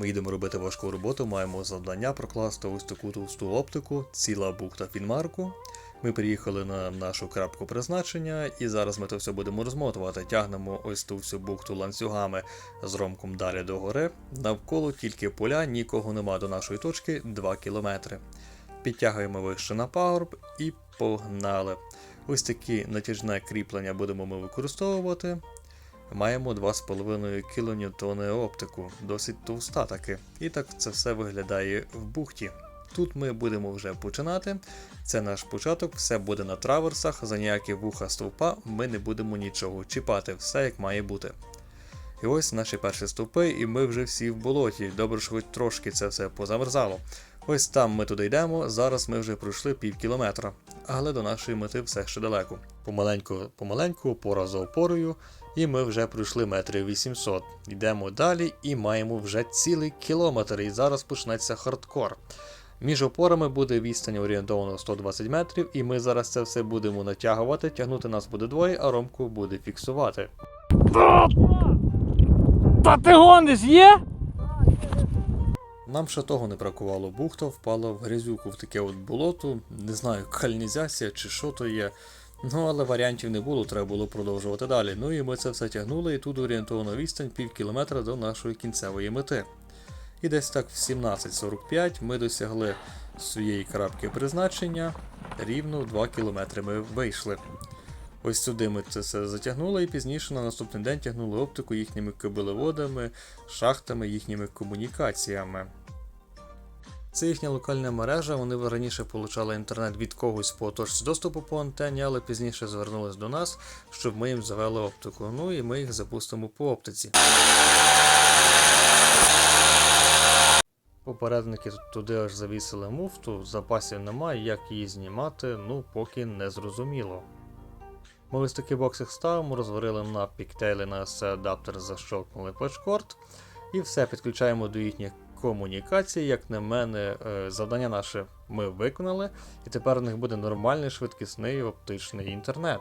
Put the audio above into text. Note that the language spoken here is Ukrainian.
Ми їдемо робити важку роботу, маємо завдання прокласти ось таку товсту оптику, ціла бухта Фінмарку. Ми приїхали на нашу крапку призначення, і зараз ми то все будемо розмотувати. Тягнемо ось ту всю бухту ланцюгами з ромком далі до гори. Навколо тільки поля, нікого нема до нашої точки 2 кілометри. Підтягуємо вище на пагорб і погнали. Ось такі натяжне кріплення будемо ми використовувати. Маємо 2,5 кН оптику, досить товста таки. І так це все виглядає в бухті. Тут ми будемо вже починати. Це наш початок, все буде на траверсах, за ніякі вуха стовпа ми не будемо нічого чіпати, все як має бути. І ось наші перші стовпи, і ми вже всі в болоті. Добре, що хоч трошки це все позамерзало. Ось там ми туди йдемо, зараз ми вже пройшли пів кілометра, але до нашої мети все ще далеко. Помаленьку, помаленьку, опора за опорою, і ми вже пройшли метрів 800. Йдемо далі і маємо вже цілий кілометр, і зараз почнеться хардкор. Між опорами буде відстань орієнтовно 120 метрів, і ми зараз це все будемо натягувати. Тягнути нас буде двоє, а ромку буде фіксувати. Та ти гониш є? Нам ще того не бракувало. Бухта впала в грязюку в таке от болото. Не знаю, кальнізація чи що то є. Ну, але варіантів не було, треба було продовжувати далі. Ну і ми це все тягнули, і тут орієнтована відстань пів кілометра до нашої кінцевої мети. І десь так в 17.45 ми досягли своєї крапки призначення. Рівно 2 кілометри ми вийшли. Ось сюди ми це все затягнули і пізніше на наступний день тягнули оптику їхніми кабелеводами, шахтами, їхніми комунікаціями. Це їхня локальна мережа, вони раніше получали інтернет від когось по точці доступу по антені, але пізніше звернулись до нас, щоб ми їм завели оптику. Ну і ми їх запустимо по оптиці. Попередники туди аж завісили муфту, запасів немає, як її знімати, ну поки не зрозуміло. Ми ось такий боксик ставимо, розварили на піктейлі на адаптер, защолкнули пачкорд і все підключаємо до їхніх комунікацій. Як на мене, е, завдання наше ми виконали, і тепер у них буде нормальний швидкісний оптичний інтернет.